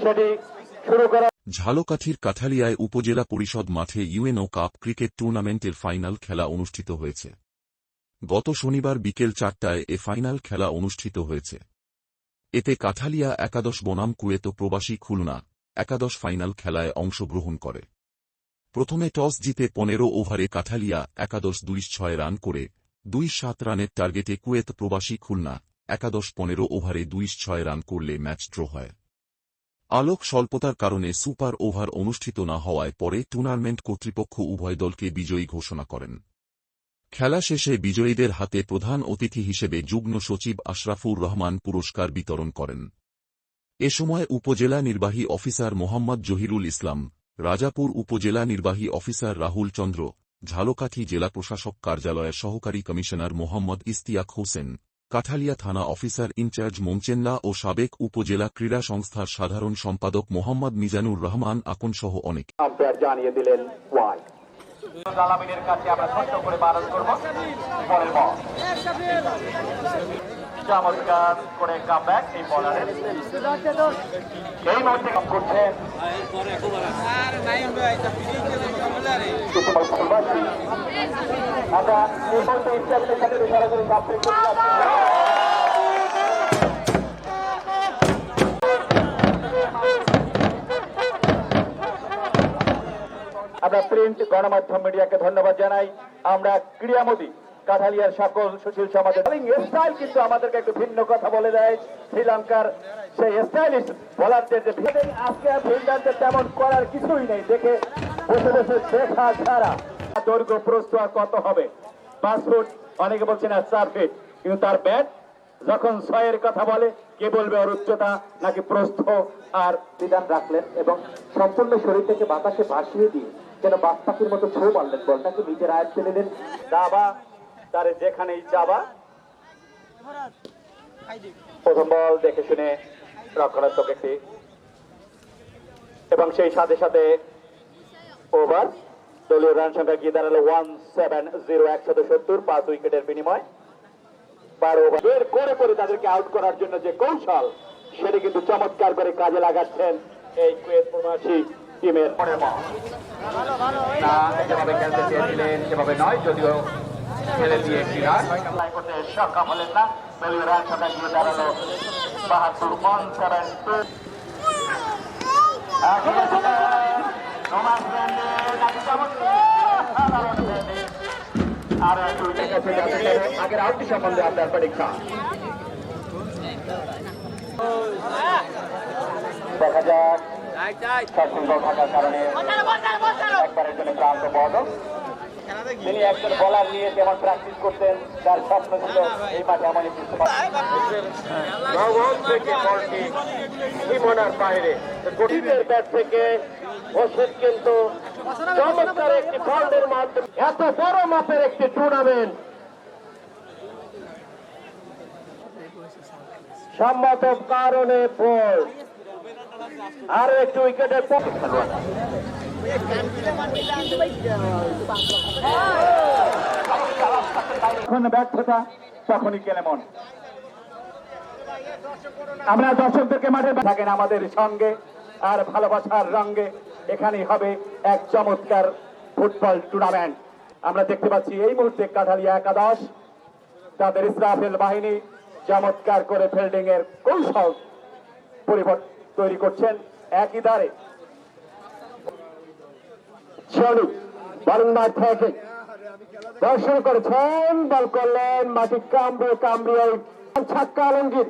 সেটি শুরু করা ঝালকাঠির কাঠালিয়ায় উপজেলা পরিষদ মাঠে ইউএনও কাপ ক্রিকেট টুর্নামেন্টের ফাইনাল খেলা অনুষ্ঠিত হয়েছে। গত শনিবার বিকেল চারটায় এ ফাইনাল খেলা অনুষ্ঠিত হয়েছে। এতে কাঠালিয়া একাদশ বনাম কুয়েত প্রবাসী খুলনা একাদশ ফাইনাল খেলায় অংশগ্রহণ করে। প্রথমে টস জিতে পনেরো ওভারে কাঠালিয়া একাদশ দুই ছয় রান করে দুই সাত রানের টার্গেটে কুয়েত প্রবাসী খুলনা একাদশ পনেরো ওভারে দুই ছয় রান করলে ম্যাচ ড্র হয়। আলোক স্বল্পতার কারণে সুপার ওভার অনুষ্ঠিত না হওয়ায় পরে টুর্নামেন্ট কর্তৃপক্ষ উভয় দলকে বিজয়ী ঘোষণা করেন। খেলা শেষে বিজয়ীদের হাতে প্রধান অতিথি হিসেবে যুগ্ম সচিব আশরাফুর রহমান পুরস্কার বিতরণ করেন। এ সময় উপজেলা নির্বাহী অফিসার মোহাম্মদ জহিরুল ইসলাম, রাজাপুর উপজেলা নির্বাহী অফিসার রাহুল চন্দ্র, ঝালকাঠি জেলা প্রশাসক কার্যালয়ের সহকারী কমিশনার মোহাম্মদ ইস্তিয়াক হোসেন কাঠালিয়া থানা অফিসার ইনচার্জ মোমচেন্লা ও সাবেক উপজেলা ক্রীড়া সংস্থার সাধারণ সম্পাদক মোহাম্মদ মিজানুর রহমান আকনসহ অনেক। জানিয়ে দিলেন কাছে আমরা করে বারণ করব। চমৎকার করে কামব্যাক এই বলারের এই মুহূর্তে করছেন আমরা এই সাথে সরাসরি কামপ্লিট করতে। আমরা প্রিন্ট গণমাধ্যম মিডিয়াকে ধন্যবাদ জানাই। আমরা ক্রীড়ামোদী কাঠালিয়ার সকল সুশীল সমাজের স্টাইল কিন্তু আমাদেরকে একটু ভিন্ন কথা বলে দেয়। শ্রীলঙ্কার সেই স্টাইলিশ বলারদের যে আজকে ফিনল্যান্ডের তেমন করার কিছুই নেই। দেখে বসে বসে দেখা ছাড়া। দৈর্ঘ্য প্রস্থ আর কত হবে? পাঁচ ফুট। অনেকে বলছেন আর চার ফিট। কিন্তু তার ব্যাট যখন ছয়ের কথা বলে, কে বলবে ওর উচ্চতা নাকি প্রস্থ আর বিধান রাখলেন এবং সম্পূর্ণ শরীর থেকে বাতাসে ভাসিয়ে দিয়ে যেন বাদ পাখির মতো ছৌ মারলেন। বলটাকে নিজের আয়ত্তে নিলেন দাবা তার যেখানেই যাবা। প্রথম বল দেখে শুনে রক্ষণাত্মক একটি। এবং সেই সাথে সাথে ওভার। দলীয় রান সংখ্যা গিয়ে দাঁড়াল ওয়ান সেভেন জিরো একশত সত্তর পাঁচ উইকেটের বিনিময় বারো বের করে করে তাদেরকে আউট করার জন্য যে কৌশল সেটি কিন্তু চমৎকার করে কাজে লাগাচ্ছেন এই কুয়েত প্রবাসী টিমের যেভাবে খেলতে চেয়েছিলেন সেভাবে নয় যদিও খেলে দিয়ে একটি রান করতে সক্ষম হলেন না দলীয় রান সংখ্যা গিয়ে দাঁড়াল বাহাত্তর ওয়ান সেভেন টু আর একটু কাছে যাতে আগের আউটটি সম্বন্ধে আপনার পরীক্ষা দেখা যাক সসুন্দর থাকার কারণে একবারের জন্য ক্লান্ত বদল তিনি একজন বলার নিয়ে যেমন প্র্যাকটিস করতেন তার স্বপ্ন ছিল এই মাঠে সীমানার বাইরে। গরিবের ব্যাট থেকে ওষুধ কিন্তু চমৎকার একটি ফল্ডের মাধ্যমে। এত বড় মাপের একটি টুর্নামেন্ট সম্মত কারণে বল। আর একটু উইকেটের পক্ষে খেলোয়াড় ব্যর্থতা, তখনই কেলেমন আমরা দর্শকদেরকে মাঠে থাকেন আমাদের সঙ্গে আর ভালোবাসার রঙ্গে এখানেই হবে এক চমৎকার ফুটবল টুর্নামেন্ট আমরা দেখতে পাচ্ছি এই মুহূর্তে কাঠালিয়া একাদশ। তাদের ইসরাফেল বাহিনী চমৎকার করে ফিল্ডিং এর কৌশল পরিবর্তন তৈরি করছেন। একই শিওলি বলিং মাঠ থেকে। দর্শন করেছেন বল করলেন মাটি কামড়ে কামড়ে ছাক্কা আলমগীর।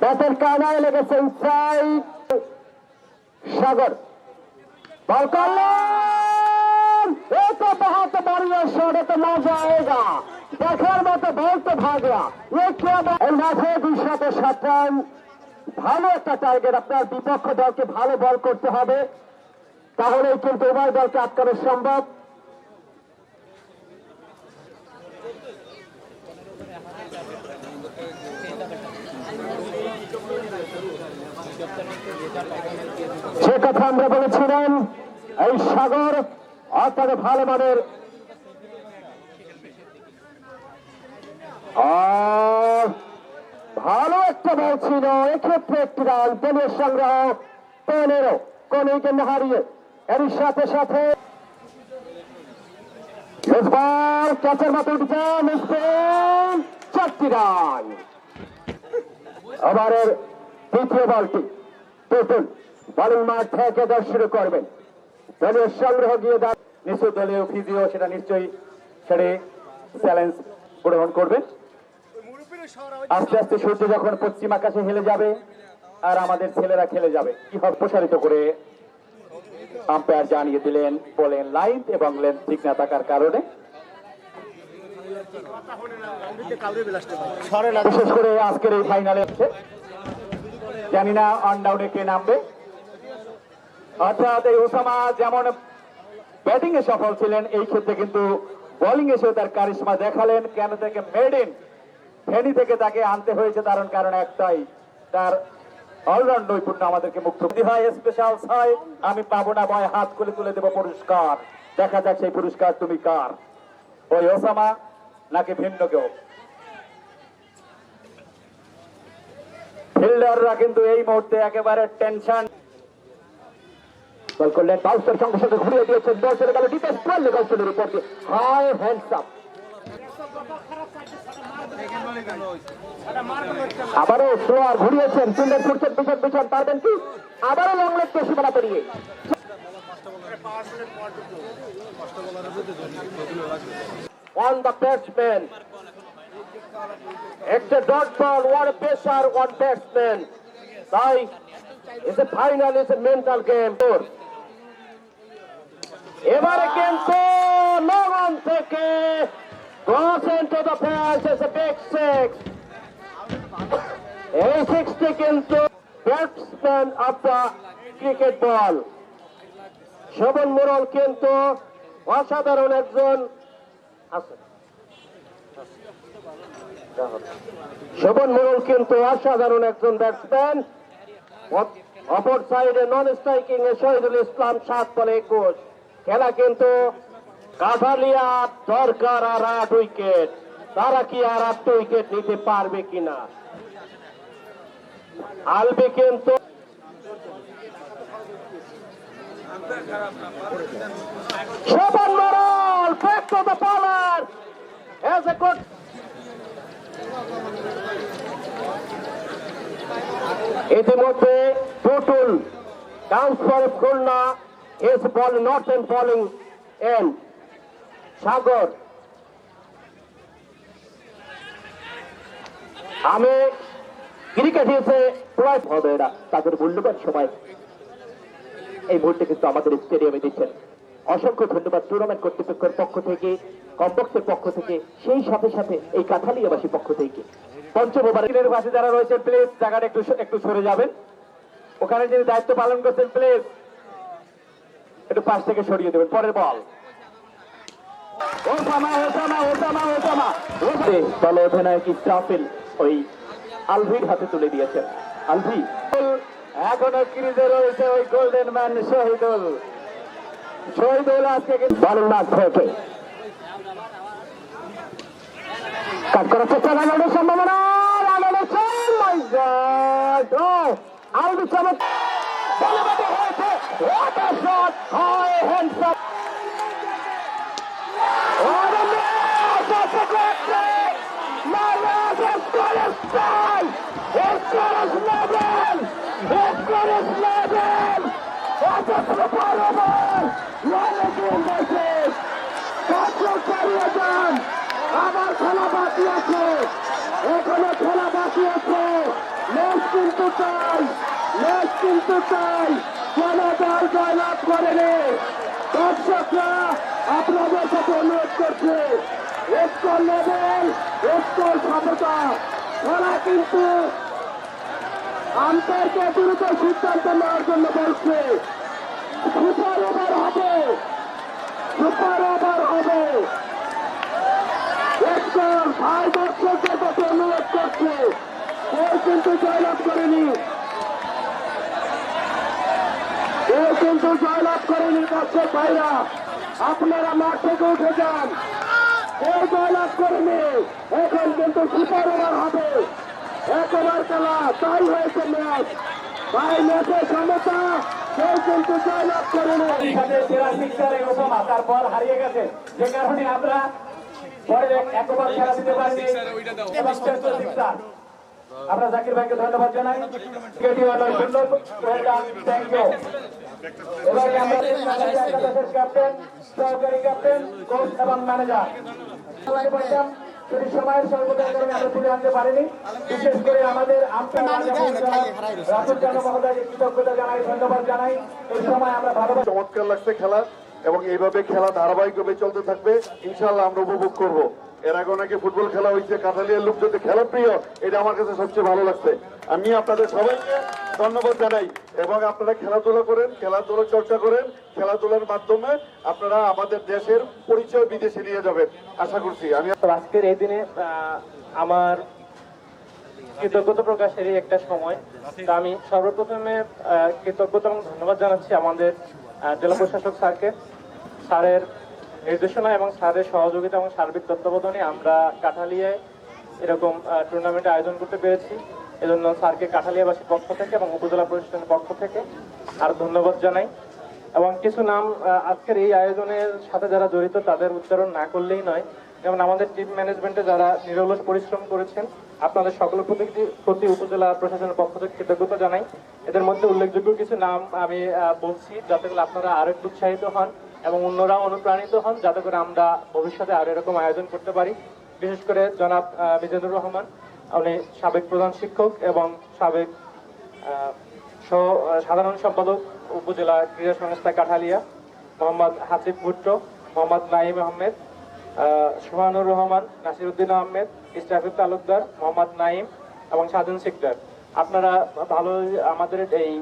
ব্যাটের কানায় লেগেছে ইনসাইড সাগর। বল করলেন। এ তো বহুত বড়িয়া তো মজা আয়েগা দেখার মতো বলতে ভাগরা। এ কে মাঠে দুই সাথে সাত রান ভালো একটা টার্গেট আপনার বিপক্ষ দলকে ভালো বল করতে হবে। তাহলেই কিন্তু উভয় দলকে আটকানো সম্ভব। সে কথা আমরা বলেছিলাম, এই সাগর অর্থাৎ ভালো মানের আর ভালো একটা বল ছিল। এক্ষেত্রে একটি রান দলীয় সংগ্রহ। পনেরো কোন উইকেন্ড হারিয়ে এর সাথে সাথে দশ শুরু করবেন সংগ্রহ গিয়ে সেটা নিশ্চয়ই ছেড়ে চ্যালেঞ্জ গ্রহণ করবেন আস্তে আস্তে সূর্য যখন পশ্চিম আকাশে হেলে যাবে, আর আমাদের ছেলেরা খেলে যাবে। কি হবে প্রসারিত করে? আম্পায়ার জানিয়ে দিলেন, বলেন লাইন এবং লেন্থ ঠিক না থাকার কারণে। বিশেষ করে আজকের এই ফাইনালে জানি না অনডাউনে কে নামবে। অর্থাৎ এই ওসামা যেমন ব্যাটিং এ সফল ছিলেন, এই ক্ষেত্রে কিন্তু বোলিং এসেও তার কারিশমা দেখালেন। কেন থেকে মেড ইন ফেনি থেকে তাকে আনতে হয়েছে কারণ কারণ একটাই। তার অলরাউন্ড নৈপুণ্য আমাদেরকে মুক্ত হয়। স্পেশাল হয় আমি পাবো না, ভয় হাত খুলে তুলে দেবো পুরস্কার। দেখা যাক সেই পুরস্কার তুমি কার। ওই ওসামা নাকি ভিন্ন কেউ? ফিল্ডাররা কিন্তু এই মুহূর্তে একেবারে টেনশন। বল করলেন বাউন্সের সঙ্গে সঙ্গে ঘুরিয়ে দিয়েছেন গেল ডিফেন্স করলে উপর দিয়ে হাই হ্যান্ডস আপ আবারও স্লোয়ার ঘুরিয়েছেন ফিল্ডার ছুটছেন পিছন পিছন পারবেন কি আবারও লং লেগ সীমানা পেরিয়ে the batsman. It's a dot ball, one baser, one batsman. তাই it's a final, it's a mental game. এবারে কিন্তু লগন থেকে cross into the pass is a big six. এই সিক্সটি কিন্তু batsman of the cricket ball Shovon মুরল কিন্তু অসাধারণ একজন শোভন মোড়ল কিন্তু অসাধারণ একজন ব্যাটসম্যান অপর সাইডে নন স্ট্রাইকিং এ শহীদুল ইসলাম সাত বলে একুশ। খেলা কিন্তু কাঠালিয়া দরকার আর আট উইকেট। তারা কি আর আট উইকেট নিতে পারবে কিনা? আলবি কিন্তু শোভন a good ইতিমধ্যে Tutul dance for Khulna is ball not N bowling end Sagar. আমি ক্রিকেট হিসেবে প্রয়াস হবে তাদের মূল্যবান সময়। এই মুহূর্তে কিন্তু আমাদের স্টেডিয়ামে দিচ্ছেন। অসংখ্য ধন্যবাদ টুর্নামেন্ট কর্তৃপক্ষের পক্ষ থেকে, কমপক্ষের পক্ষ থেকে, সেই সাথে সাথে এই কাঠালিয়াবাসী পক্ষ থেকে। পঞ্চম ওভারের পাশে যারা রয়েছেন প্লিজ জায়গাটা একটু একটু সরে যাবেন। ওখানে যিনি দায়িত্ব পালন করছেন প্লিজ একটু পাশ থেকে সরিয়ে দেবেন। পরের বল ওসামা ওসামা ওসামা ওসামা দল অধিনায়ক ইস্টাফিল ওই আলভির হাতে তুলে দিয়েছেন আলভি। এখনও ক্রিজে রয়েছে ওই গোল্ডেন ম্যান শহীদুল। শহীদুল আজকে না থেকে। কাট করার চেষ্টা রানানোর সম্ভাবনা। রানানোর মাই চমক হয়েছে। What a shot. High hands play! Maras has got his strike! He's got his level! He's got his level! One again, this is! দর্শক চালিয়ে যান আবার খেলা বাকি আছে এখনও খেলা বাকি আছে ম্যাচ কিন্তু চাই ম্যাচ কিন্তু চাই কেন দল জয়লাভ করেনি আপনাদের সাথে অনুরোধ করছে স্কোর লেভেল স্কোর সমতা খেলা কিন্তু আম্পায়ারকে দ্রুত সিদ্ধান্ত নেওয়ার জন্য বলছে, সুপার ওভার হবে, সুপার ওভার হবে। স্কোর ভাই দর্শকদের কাছে অনুরোধ করছে, কেউ কিন্তু জয়লাভ করেনি। কেউ কিন্তু জয়লাভ করেনি, দর্শক ভাইরা। আপনারা মাঠ থেকে উঠে যান। কেউ জয়লাভ করেনি এখন কিন্তু সুপার ওভার হবে। একেবার খেলা, তাই হয়েছে ম্যাচ। তাই ম্যাচের সমতা কেউ কিন্তু জয়লাভ করেনি। সেরা শিক্ষার ওসামা তারপর হারিয়ে গেছে। যে কারণে আমরা পরে খেলা শ্রেষ্ঠ শিক্ষা আমরা জাকির ভাইকে ধন্যবাদ জানাই। থ্যাংক ইউ আমরা তুলে আনতে পারিনি বিশেষ করে আমাদের মহোদয়কে কৃতজ্ঞতা জানাই ধন্যবাদ জানাই এই সময় আমরা চমৎকার লাগছে খেলা, এবং এইভাবে খেলা ধারাবাহিকভাবে চলতে থাকবে ইনশাল্লাহ আমরা উপভোগ করব। এর আগে অনেকে ফুটবল খেলা হয়েছে কাঠালিয়ার লোক যদি খেলা প্রিয়, এটা আমার কাছে সবচেয়ে ভালো লাগছে। আমি আপনাদের সবাইকে ধন্যবাদ জানাই। এবং আপনারা খেলাধুলা করেন খেলাধুলা চর্চা করেন, খেলাধুলার মাধ্যমে আপনারা আমাদের দেশের পরিচয় বিদেশে নিয়ে যাবেন। আশা করছি। আমি আজকের এই দিনে আমার কৃতজ্ঞতা প্রকাশেরই একটা সময়। আমি সর্বপ্রথমে কৃতজ্ঞতা এবং ধন্যবাদ জানাচ্ছি আমাদের জেলা প্রশাসক স্যারকে। স্যারের নির্দেশনা এবং স্যারের সহযোগিতা এবং সার্বিক তত্ত্বাবধানে আমরা কাঠালিয়ায় এরকম টুর্নামেন্ট আয়োজন করতে পেরেছি। এজন্য স্যারকে কাঠালিয়াবাসীর পক্ষ থেকে এবং উপজেলা প্রশাসনের পক্ষ থেকে আর ধন্যবাদ জানাই। এবং কিছু নাম আজকের এই আয়োজনের সাথে যারা জড়িত তাদের উচ্চারণ না করলেই নয়। যেমন আমাদের টিম ম্যানেজমেন্টে যারা নিরলস পরিশ্রম করেছেন, আপনাদের সকলের প্রতি প্রতি উপজেলা প্রশাসনের পক্ষ থেকে কৃতজ্ঞতা জানাই। এদের মধ্যে উল্লেখযোগ্য কিছু নাম আমি বলছি, যাতে করে আপনারা আরও একটু উৎসাহিত হন এবং অন্যরাও অনুপ্রাণিত হন, যাতে করে আমরা ভবিষ্যতে আরও এরকম আয়োজন করতে পারি। বিশেষ করে জনাব মিজানুর রহমান উনি সাবেক প্রধান শিক্ষক এবং সাবেক সাধারণ সম্পাদক উপজেলা ক্রীড়া সংস্থা কাঠালিয়া মোহাম্মদ হাসিফ ভুট্টো মোহাম্মদ নাইম আহমেদ আহ, সোহানুর রহমান নাসিরুদ্দিন আহমেদ ইস্টাফিদ তালুকদার মোহাম্মদ নাইম এবং সাধন সিকদার আপনারা ভালো আমাদের এই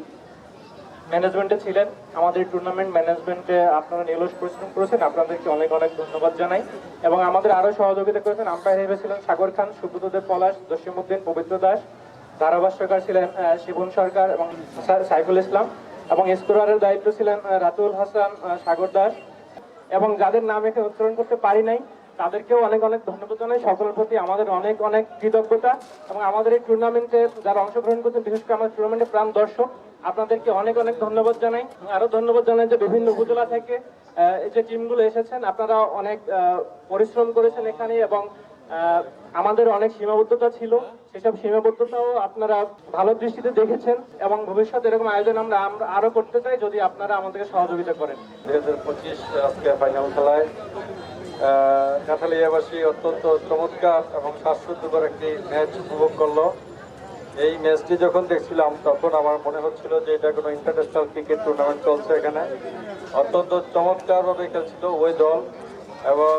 ম্যানেজমেন্টে ছিলেন। আমাদের টুর্নামেন্ট ম্যানেজমেন্টে আপনারা নিরলস পরিশ্রম করেছেন, আপনাদেরকে অনেক অনেক ধন্যবাদ জানাই। এবং আমাদের আরও সহযোগিতা করেছেন আম্পায়ার হিসেবে ছিলেন সাগর খান, সুব্রতদেব পলাশ জসিমুদ্দিন পবিত্র দাস ধারাভাষ্যকার ছিলেন শিবন সরকার এবং সাইফুল ইসলাম এবং স্কোরারের দায়িত্ব ছিলেন রাতুল হাসান সাগর দাস। এবং যাদের নাম এখানে উচ্চারণ করতে পারি নাই তাদেরকেও অনেক অনেক ধন্যবাদ জানাই। সকলের প্রতি আমাদের অনেক অনেক কৃতজ্ঞতা এবং আমাদের এই টুর্নামেন্টে যারা অংশগ্রহণ করছেন, বিশেষ করে আমাদের টুর্নামেন্টের প্রাণ দর্শক, আপনাদেরকে অনেক অনেক ধন্যবাদ জানাই। আরও ধন্যবাদ জানাই যে বিভিন্ন উপজেলা থেকে যে টিমগুলো এসেছেন, আপনারা অনেক পরিশ্রম করেছেন এখানে এবং আমাদের অনেক সীমাবদ্ধতা ছিল। সেসব সীমাবদ্ধতাও আপনারা ভালো দৃষ্টিতে দেখেছেন এবং ভবিষ্যতে এরকম আয়োজন আমরা আরও করতে চাই যদি আপনারা আমাদেরকে সহযোগিতা করেন। দুই হাজার পঁচিশ ফাইনাল খেলায় কাঠালিয়াবাসী অত্যন্ত চমৎকার এবং শ্বাসরুদ্ধকর একটি ম্যাচ উপভোগ করল। এই ম্যাচটি যখন দেখছিলাম, তখন আমার মনে হচ্ছিল যে এটা কোনো ইন্টারন্যাশনাল ক্রিকেট টুর্নামেন্ট চলছে এখানে। অত্যন্ত চমৎকারভাবে খেলছিল ওই দল এবং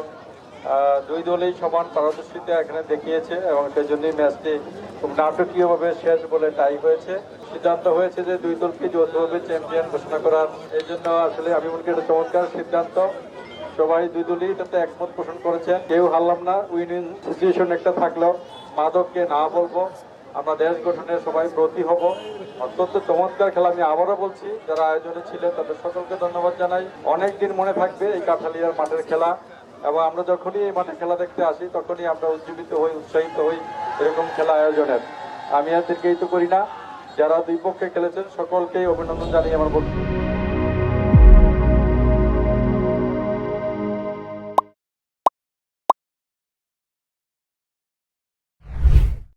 দুই দলই সমান পারদর্শিতা এখানে দেখিয়েছে এবং সেই জন্যই ম্যাচটি খুব নাটকীয়ভাবে শেষ বলে টাই হয়েছে। সিদ্ধান্ত হয়েছে যে দুই দলকে যৌথভাবে চ্যাম্পিয়ন ঘোষণা করার। এই জন্য আসলে আমি মনে করি এটা চমৎকার সিদ্ধান্ত। সবাই দুই দলই এটাতে একমত পোষণ করেছেন। কেউ হারলাম না উইন উইন সিচুয়েশন একটা থাকলেও মাদককে না বলব, আমরা দেশ গঠনে সবাই ব্রতী হব। অত্যন্ত চমৎকার খেলা, আমি আবারও বলছি, যারা আয়োজনে ছিলেন তাদের সকলকে ধন্যবাদ জানাই। অনেক দিন মনে থাকবে এই কাঠালিয়ার মাঠের খেলা, এবং আমরা যখনই এই মাঠে খেলা দেখতে আসি, তখনই আমরা উজ্জীবিত হই, উৎসাহিত হই এরকম খেলা আয়োজনের। আমি আর দীর্ঘায়িত করি না, যারা দুই পক্ষে খেলেছেন, সকলকেই অভিনন্দন জানিয়ে আমার বক্তব্য।